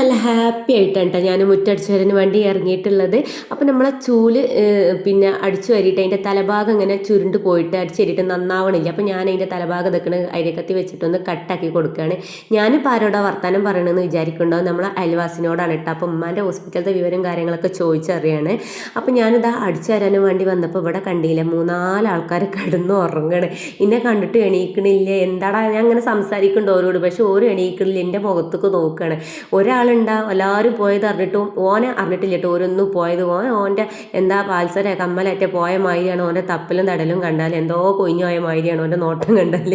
നല്ല ഹാപ്പി ആയിട്ടാണ് കേട്ടോ ഞാൻ മുറ്റടിച്ചു വരാൻ വേണ്ടി ഇറങ്ങിയിട്ടുള്ളത്. അപ്പോൾ നമ്മളെ ചൂൽ പിന്നെ അടിച്ചു വരിയിട്ട് അതിന്റെ തലഭാഗം ഇങ്ങനെ ചുരുണ്ട് പോയിട്ട് അടിച്ചു വരിയിട്ട് നന്നാവണില്ല. അപ്പോൾ ഞാൻ അതിന്റെ തലഭാഗം ഇതൊക്കെ അരിക്കത്തി വെച്ചിട്ടൊന്ന് കട്ടാക്കി കൊടുക്കുകയാണ് ഞാനിപ്പോൾ ആരോടാ വർത്തമാനം പറയണമെന്ന് വിചാരിക്കുന്നുണ്ടോ? നമ്മളെ അയൽവാസിനോടാണ് കേട്ടോ. അപ്പോൾ ഉമ്മാന്റെ ഹോസ്പിറ്റലിലെ വിവരം കാര്യങ്ങളൊക്കെ ചോദിച്ചറിയാണ്. അപ്പോൾ ഞാനിതാ അടിച്ചു വരാനും വേണ്ടി വന്നപ്പോൾ ഇവിടെ കണ്ടില്ല മൂന്നാൽ ആൾക്കാർ കിടന്ന് ഉറങ്ങണ്. എന്നെ കണ്ടിട്ട് എണീക്കണില്ല? എന്താടാ? ഞാൻ അങ്ങനെ സംസാരിക്കുന്നുണ്ട് ഓരോട്. പക്ഷെ ഓരോ എണീക്കണില്ല. എന്റെ മുഖത്തേക്ക് നോക്കുകയാണ് ഒരാളുണ്ടാവും എല്ലാവരും പോയത് അറിഞ്ഞിട്ടും ഓനെ അറിഞ്ഞിട്ടില്ല കേട്ടോ ഓരൊന്നും പോയത്. ഓൻ ഓന്റെ എന്താ പാൽസര കമ്മലറ്റ പോയ മാതിരിയാണ് ഓന്റെ തപ്പലും തടലും കണ്ടാൽ എന്തോ കൊഞ്ഞു പോയ മാതിരിയാണ് ഓന്റെ നോട്ടം കണ്ടാൽ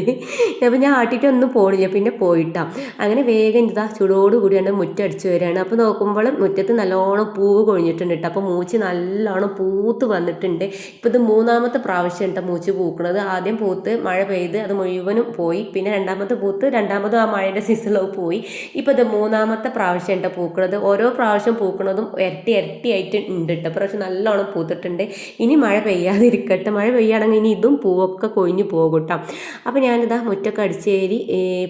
അപ്പം ഞാൻ ആട്ടിയിട്ടൊന്നും പോണില്ല പിന്നെ പോയിട്ടാ. അങ്ങനെ വേഗം ഇതാ ചൂടോട് കൂടിയാണ് മുറ്റടിച്ച് വരികയാണ് അപ്പോൾ നോക്കുമ്പോൾ മുറ്റത്ത് നല്ലോണം പൂവ് കൊഴിഞ്ഞിട്ടുണ്ട് കേട്ടോ. അപ്പോൾ മൂച്ച് നല്ലോണം പൂത്ത് വന്നിട്ടുണ്ട്. ഇപ്പോൾ ഇത് മൂന്നാമത്തെ പ്രാവശ്യം കേട്ടോ മൂച്ച് പൂക്കണത്. ആദ്യം പൂത്ത് മഴ പെയ്ത് അത് മുഴുവനും പോയി. പിന്നെ രണ്ടാമത്തെ പൂത്ത് രണ്ടാമതും ആ മഴയുടെ സീസണിലോ പോയി. ഇപ്പോൾ ഇത് മൂന്നാമത്തെ പ്രാവശ്യം കേട്ടോ പൂക്കണത്. ഓരോ പ്രാവശ്യം പൂക്കണതും ഇരട്ടി ഇരട്ടി ആയിട്ട് ഉണ്ട് കേട്ടോ പ്രാവശ്യം നല്ലോണം പൂത്തിട്ടുണ്ട്. ഇനി മഴ പെയ്യാതിരിക്കട്ടെ. മഴ പെയ്യുകയാണെങ്കിൽ ഇനി ഇതും പൂവൊക്കെ കൊഴിഞ്ഞു പോകും കേട്ടോ അപ്പോൾ ഞാനിതാ മുറ്റൊക്കെ അടിച്ചേരി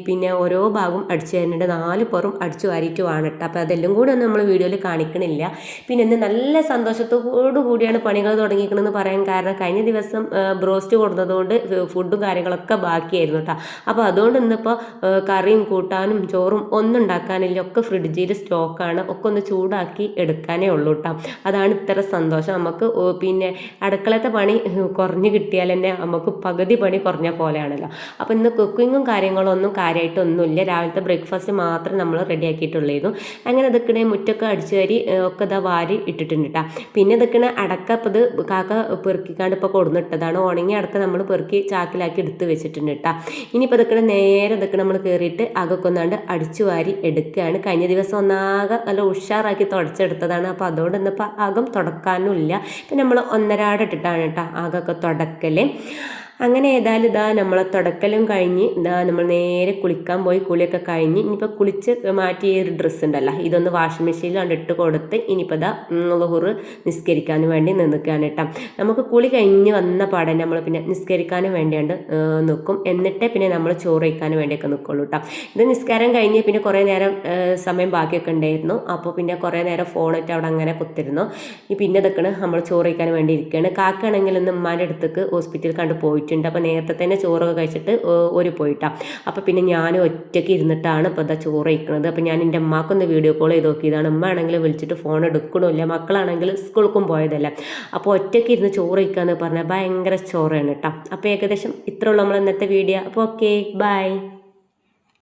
പിന്നെ ഓരോ ഭാഗവും അടിച്ചു തരുന്നുണ്ട്. നാല് പുറം അടിച്ചു വാരിയിട്ട് വേണം കേട്ടോ അപ്പോൾ അതെല്ലാം കൂടെ ഒന്നും നമ്മൾ വീഡിയോയിൽ കാണിക്കണില്ല. പിന്നെ ഇന്ന് നല്ല സന്തോഷത്തോടു കൂടിയാണ് പണികൾ തുടങ്ങിയിരിക്കണമെന്ന് പറയാൻ കാരണം കഴിഞ്ഞ ദിവസം ബ്രോസ്റ്റ് കൊടുത്തതുകൊണ്ട് ഫുഡും കാര്യങ്ങളൊക്കെ ബാക്കിയായിരുന്നു കേട്ടോ അപ്പോൾ അതുകൊണ്ട് ഇന്നിപ്പോൾ കറിയും കൂട്ടാനും ചോറും ഒന്നും ഉണ്ടാക്കാനില്ല. ഒക്കെ ഫ്രിഡ്ജിൽ സ്റ്റോക്കാണ് ഒക്കെ ഒന്ന് ചൂടാക്കി എടുക്കാനേ ഉള്ളൂ കേട്ടോ അതാണ് ഇത്ര സന്തോഷം. നമുക്ക് പിന്നെ അടുക്കളത്തെ പണി കുറഞ്ഞു കിട്ടിയാൽ തന്നെ നമുക്ക് പകുതി പണി കുറഞ്ഞ പോലെയാണല്ലോ. അപ്പോൾ ഇന്ന് കുക്കിങ്ങും കാര്യങ്ങളൊന്നും കാര്യമായിട്ടൊന്നുമില്ല രാവിലത്തെ ബ്രേക്ക്ഫാസ്റ്റ് മാത്രം നമ്മൾ റെഡിയാക്കിയിട്ടുള്ളായിരുന്നു അങ്ങനെ ഇതൊക്കെ മുറ്റൊക്കെ അടിച്ചു കയറി ഒക്കെ ഇതാ വാരി ഇട്ടിട്ടുണ്ട് കേട്ടോ പിന്നെ ഇതൊക്കെ അടക്ക ഇത് കാക്ക പെറുക്കിക്കാണ്ട് ഇപ്പോൾ കൊടുന്നിട്ടതാണ് ഉണങ്ങി അടക്ക നമ്മൾ പെറുക്കി ചാക്കിലാക്കി എടുത്ത് വെച്ചിട്ടുണ്ട് കേട്ടോ ഇനിയിപ്പോൾ ഇതൊക്കെ നേരെ ഇതൊക്കെ നമ്മൾ കയറിയിട്ട് അകക്കൊന്നാണ്ട് അടിച്ചു വാരി എടുക്കുകയാണ്. കഴിഞ്ഞ ദിവസം ഒന്നാകെ നല്ല ഉഷാറാക്കി തുടച്ചെടുത്തതാണ്. അപ്പോൾ അതുകൊണ്ട് ഇന്നിപ്പോൾ അകം തുടക്കാനും ഇല്ല പിന്നെ നമ്മൾ ഒന്നരാടെ ഇട്ടിട്ടാണ് കേട്ടോ അകൊക്കെ തുടക്കൽ അങ്ങനെ ഏതായാലും ഇതാ നമ്മളെ തുടക്കലും കഴിഞ്ഞ് ഇതാ നമ്മൾ നേരെ കുളിക്കാൻ പോയി കുളിയൊക്കെ കഴിഞ്ഞ് ഇനിയിപ്പോൾ കുളിച്ച് മാറ്റിയ ഒരു ഡ്രസ്സ് ഉണ്ടല്ലോ. ഇതൊന്ന് വാഷിംഗ് മെഷീനിൽ കണ്ടിട്ട് കൊടുത്ത് ഇനിയിപ്പോൾ ഇതാ ലുഹുറ് നിസ്കരിക്കാൻ വേണ്ടി നിൽക്കുകയാണ് കേട്ടോ. നമുക്ക് കുളി കഴിഞ്ഞ് വന്ന പാടെ നമ്മൾ പിന്നെ നിസ്കരിക്കാനും വേണ്ടിയാണ്ട് നിൽക്കും എന്നിട്ടേ പിന്നെ നമ്മൾ ചോറ് വയ്ക്കാനും വേണ്ടിയൊക്കെ നിൽക്കുള്ളൂ കേട്ടോ. ഇത് നിസ്കാരം കഴിഞ്ഞ് പിന്നെ കുറേ നേരം സമയം ബാക്കിയൊക്കെ ഉണ്ടായിരുന്നു. അപ്പോൾ പിന്നെ കുറേ നേരം ഫോണിട്ട് അവിടെ അങ്ങനെ കുത്തിരുന്നു. പിന്നെ ഇതൊക്കെയാണ് നമ്മൾ ചോറ് വയ്ക്കാൻ വേണ്ടി ഇരിക്കുകയാണ് കാക്കാണെങ്കിൽ ഇന്ന് ഉമ്മാന്റെ അടുത്തേക്ക് ഹോസ്പിറ്റലിൽ കണ്ട് പോയിട്ടുണ്ട് അപ്പോൾ നേരത്തെ തന്നെ ചോറൊക്കെ കഴിച്ചിട്ട് ഒരു പോയിട്ടാ. അപ്പോൾ പിന്നെ ഞാൻ ഒറ്റയ്ക്ക് ഇരുന്നിട്ടാണ് ഇപ്പോൾ ഇതാ ചോറ് കഴിക്കുന്നത് അപ്പോൾ ഞാൻ എന്റെ അമ്മക്കൊന്ന് വീഡിയോ കോൾ ചെയ്ത് നോക്കിയതാണ്. അമ്മ ആണെങ്കിൽ വിളിച്ചിട്ട് ഫോൺ എടുക്കണമില്ല മക്കളാണെങ്കിൽ സ്കൂൾക്കും പോയതല്ല. അപ്പോൾ ഒറ്റയ്ക്ക് ഇരുന്ന് ചോറ് കഴിക്കുക എന്ന് പറഞ്ഞാൽ ഭയങ്കര ചോറാണ് കേട്ടോ അപ്പോൾ ഏകദേശം ഇത്രയുള്ള നമ്മൾ ഇന്നത്തെ വീഡിയോ അപ്പോൾ ഓക്കെ ബൈ